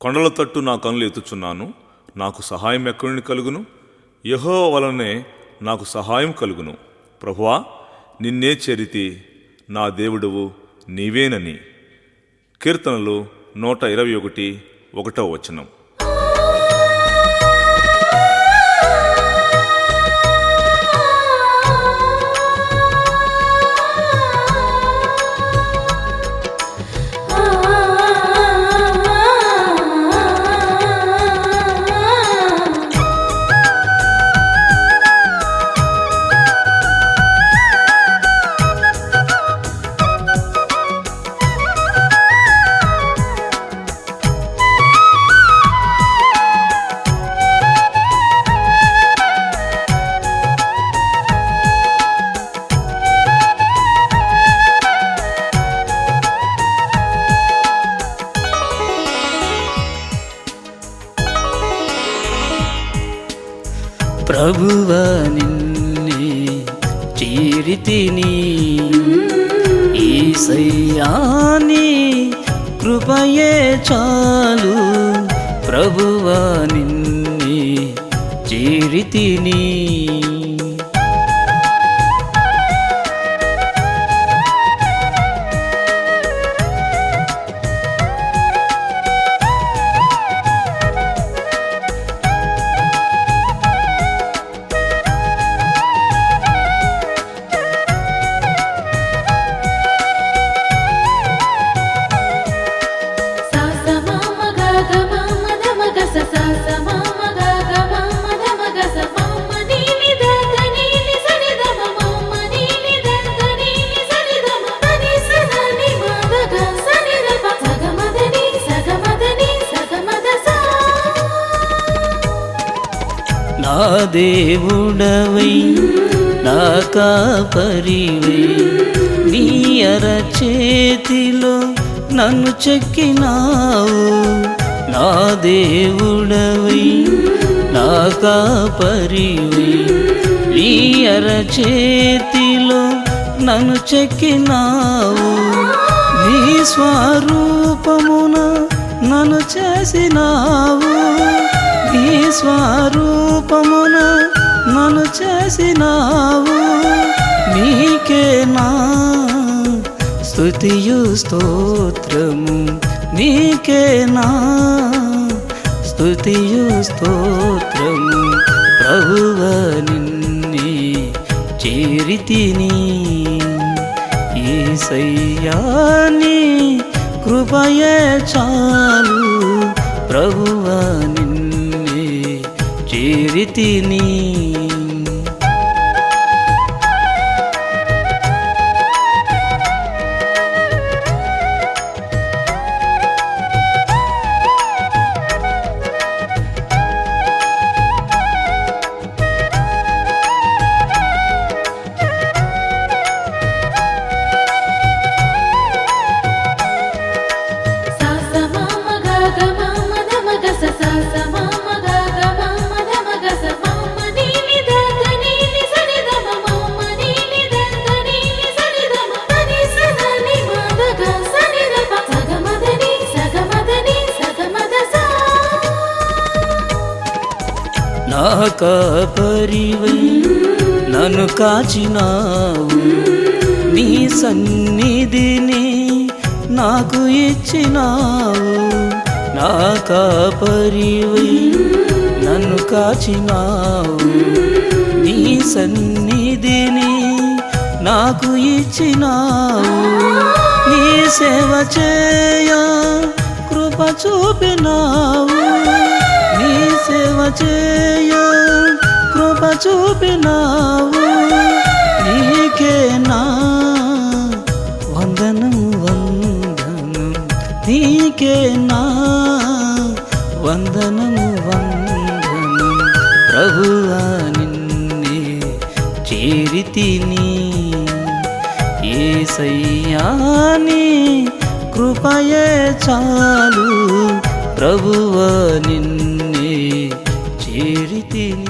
కొండల తట్టు నా కనులు ఎత్తుచున్నాను నాకు సహాయం ఎక్కడి కలుగును? యహో వలనే నాకు సహాయం కలుగును. ప్రభువా నిన్నే చేరితి నా దేవుడువు నీవేనని. కీర్తనలు నూట ఇరవై ఒకటి ఒకటో వచనం. ప్రభువ నిన్నే చేరితిని ఈసయ్యాని కృపయే చాలు. ప్రభువ నిన్నే చేరితిని నా దేవుడవై నా కాపరివై నీ అరచేతిలో నన్ను చెక్కినావు. నా దేవుడవై నా కాపరివై నీ అరచేతిలో నన్ను చెక్కినావు. నీ స్వరూపమున నన్ను చేసినావు. స్వరూపమున నన్ను చేసినావు. నీకే నా స్తుతియు స్తోత్రము. నీకే నా స్తుతియు స్తోత్రము. ప్రభువ నిన్నే చేరితిని ఈసయ్యాని కృపయే చాలు. ప్రభువ చేరితిని కాపరివై నన్ను కాచినావు. నీ సన్నిధిని నాకు ఇచ్చినావు. నా కాపరివై నన్ను కాచినావు. నీ సన్నిధిని నాకు ఇచ్చినావు. నీ సేవ చేయ కృప చూపినావు. నీ సేవ చేయ చూపినావు. నీకే నా వందనం వందనం. నీకే నా వందనము వందనం. ప్రభువా నిన్నే చేరితిని. ఏసయ్యాని కృపయే చాలు. ప్రభువా నిన్నే చేరితిని.